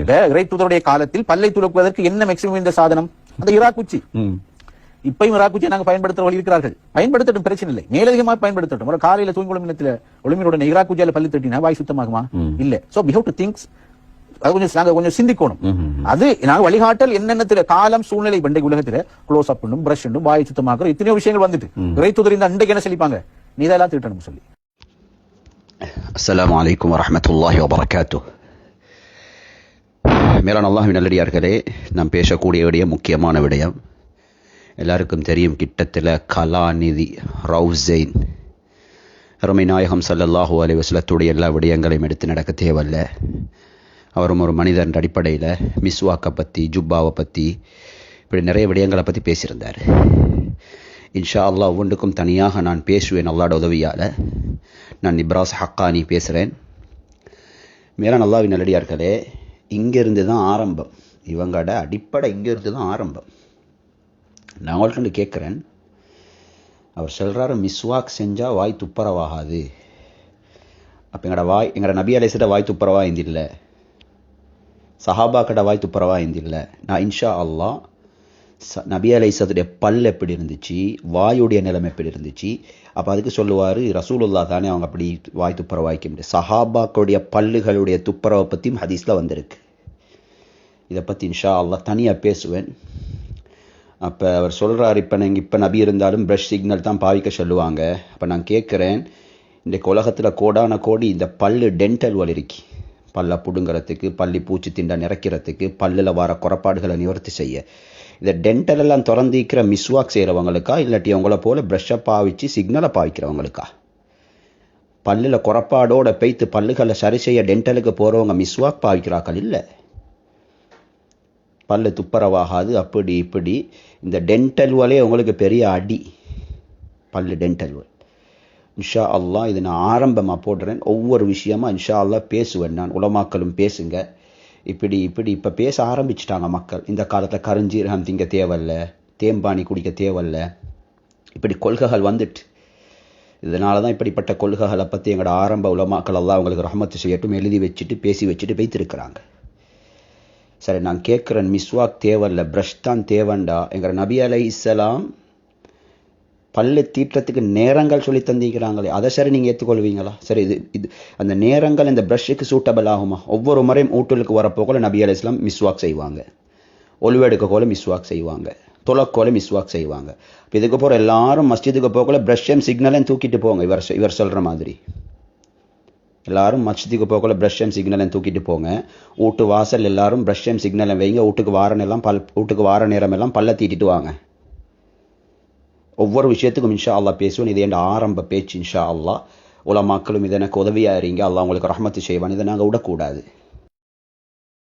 இறை தூதருடைய காலத்தில் பல்லை துலக்குவதற்கு என்ன மேக்சிமம் இந்த சாதனம்? அந்த இராக் குச்சி ம். இப்பயும் இராக் குச்சியை நாங்க பயன்படுத்துற வழி இருக்கிறார்கள். பயன்படுத்தட்டும் பிரச்சனை இல்லை. மேலதிகமாக பயன்படுத்தட்டும். ஒரு காலையில தூங்கி ஒளிமினத்துல ஒளிமினுடன் இராக் குச்சியால பல்லு தட்டினா வாய் சுத்தமாகுமா? இல்ல. So we have to think. அது கொஞ்சம் நாங்க கொஞ்சம் சிந்திக்கணும். அது நாங்க வழிகாட்டல் என்னென்ன காலம் சூழ்நிலை பண்டை உலகத்துல க்ளோஸ் அப் பண்ணும் பிரஷ் பண்ணும் வாய் சுத்தமாக்குற எத்தனையோ விஷயங்கள் வந்துட்டு. இறை தூதர் இந்த அண்டைக்கு என்ன சொல்லிப்பாங்க? நீ இதெல்லாம் திட்டணும் சொல்லி. அஸ்ஸலாமு அலைக்கும் வரஹ்மத்துல்லாஹி வபரகாத்து மேலான அல்லாஹ்வின் நல்லடியார்களே நாம் பேசக்கூடிய விடயம் முக்கியமான விடயம். எல்லாருக்கும் தெரியும் கிட்டத்தில் கலாநிதி ரவுசைன். அருமை நாயகம் சல்லல்லாஹு அலி வசலத்துடைய எல்லா விடயங்களையும் எடுத்து நடக்க தேவையில்ல. அவரும் ஒரு மனிதன் அடிப்படையில் மிஸ்வாக்கை பற்றி ஜுப்பாவை பற்றி இப்படி நிறைய விடயங்களை பற்றி பேசியிருந்தார். இன்ஷா அல்லாஹ் ஒவ்வொன்றுக்கும் தனியாக நான் பேசுவேன் அல்லாட உதவியால். நான் இப்ராஸ் ஹக்கானி பேசுகிறேன் மேலான அல்லாவின் நல்லடியார்களே இங்கேருந்து தான் ஆரம்பம். இவங்களோட அடிப்படை இங்கேருந்து தான் ஆரம்பம். நான் அவள்கிட்ட கேட்குறேன். அவர் சொல்கிறாரு மிஸ்வாக் செஞ்சால் வாய் துப்புரவாகாது. அப்போ எங்களோட வாய் எங்களோட நபி அலேசிட்ட வாய் துப்புரவா இல்லை சஹாபாக்கட வாய் துப்புரவா இல்லை நான் இன்ஷா அல்லாஹ் ச அலை சதுடைய பல் எப்படி இருந்துச்சு? வாயுடைய நிலைமை எப்படி இருந்துச்சு? அப்போ அதுக்கு சொல்லுவார் ரசூலுல்லா தானே அவங்க அப்படி வாய் துப்புரவு வாய்க்க முடியும் சஹாபாக்களுடைய பல்லுகளுடைய துப்புரவை பற்றியும் ஹதீஸில் வந்திருக்கு. இதை பற்றி இன்ஷா அல்லா தனியாக பேசுவேன். அப்போ அவர் சொல்கிறார் இப்போ நீங்கள் இப்போ நபி இருந்தாலும் ப்ரஷ் சிக்னல் தான் பாவிக்க சொல்லுவாங்க. அப்போ நான் கேட்குறேன் இந்த உலகத்தில் கோடான கோடி இந்த பல்லு டென்டல் வலிருக்கு. பல்லை பிடுங்கிறதுக்கு பள்ளி பூச்சி திண்டை நிறைக்கிறதுக்கு பல்லில் வர குறைபாடுகளை நிவர்த்தி செய்ய. இந்த டென்டல் எல்லாம் திறந்திக்கிற மிஸ்வாக் செய்கிறவங்களுக்கா இல்லாட்டி அவங்கள போல் ப்ரஷ்ஷை பாவிச்சு சிக்னலை பாவிக்கிறவங்களுக்கா? பல்லில் குறைபாடோட பெய்த்து பல்லுகளை சரி செய்ய டென்டலுக்கு போகிறவங்க மிஸ்வாக் பாவிக்கிறாக்கள் இல்லை? பல்லு துப்புரவாகாது அப்படி இப்படி. இந்த டென்டல் வலே உங்களுக்கு பெரிய அடி. பல்லு டென்டல் இன்ஷா அல்லா இது நான் ஆரம்பமாக போடுறேன். ஒவ்வொரு விஷயமா இன்ஷா அல்லா பேசுவேன் நான். உலமாக்களும் பேசுங்க. இப்படி இப்படி இப்போ பேச ஆரம்பிச்சிட்டாங்க மக்கள். இந்த காலத்தில் கருஞ்சீரகம் திங்க தேவையில்ல தேம்பாணி குடிக்க தேவையில்ல. இப்படி கொள்கைகள் வந்துட்டு. இதனால தான் இப்படிப்பட்ட கொள்கைகளை பற்றி எங்களோட ஆரம்ப உலமாக்கள் எல்லாம் அவங்களுக்கு ரஹமத்து செய்யட்டும் எழுதி வச்சுட்டு பேசி வச்சுட்டு வைத்திருக்கிறாங்க. சரி நான் கேட்குறேன் மிஸ்வாக் தேவையில்ல ப்ரஷ் தான் தேவண்டா? எங்கிற நபி அலை இஸ்லாம் பல்லு தீட்டுறதுக்கு நேரங்கள் சொல்லி தந்திக்கிறாங்களே அதை சரி நீங்கள் ஏற்றுக்கொள்வீங்களா சரி இது இது அந்த நேரங்கள் இந்த ப்ரஷ்ஷுக்கு சூட்டபிள் ஆகுமா? ஒவ்வொரு முறையும் ஊட்டலுக்கு வரப்போகல நபி அலி இஸ்லாம் மிஸ்வாக் செய்வாங்க. ஒழுவெடுக்கக்கோல மிஸ்வாக் செய்வாங்க. துளக்கோல மிஸ்வாக் செய்வாங்க. இப்போ இதுக்கு போகிற எல்லாரும் மஸ்ஜிதுக்கு போகல ப்ரஷ்ஷையும் சிக்னலையும் தூக்கிட்டு போங்க. இவர் இவர் சொல்கிற மாதிரி. எல்லாரும் மஸ்ஜிதுக்கு போகல ப்ரஷ்ஷையும் சிக்னலையும் தூக்கிட்டு போங்க. வீட்டு வாசல் எல்லாரும் ப்ரஷ்ஷையும் சிக்னலையும் வைங்க. வீட்டுக்கு வார நேரம் பல் வீட்டுக்கு வார நேரம் எல்லாம் பல்ல தீட்டிட்டு வாங்க. ஒவ்வொரு விஷயத்துக்கும் இன்ஷா அல்லா பேசுவேன். இது என் ஆரம்ப பேச்சு இன்ஷா அல்லா உலமாக்களும் இது எனக்கு உதவியாக இருங்க. அல்லா உங்களுக்கு ரஹமத்து செய்வான். இதை நாங்கள் விடக்கூடாது.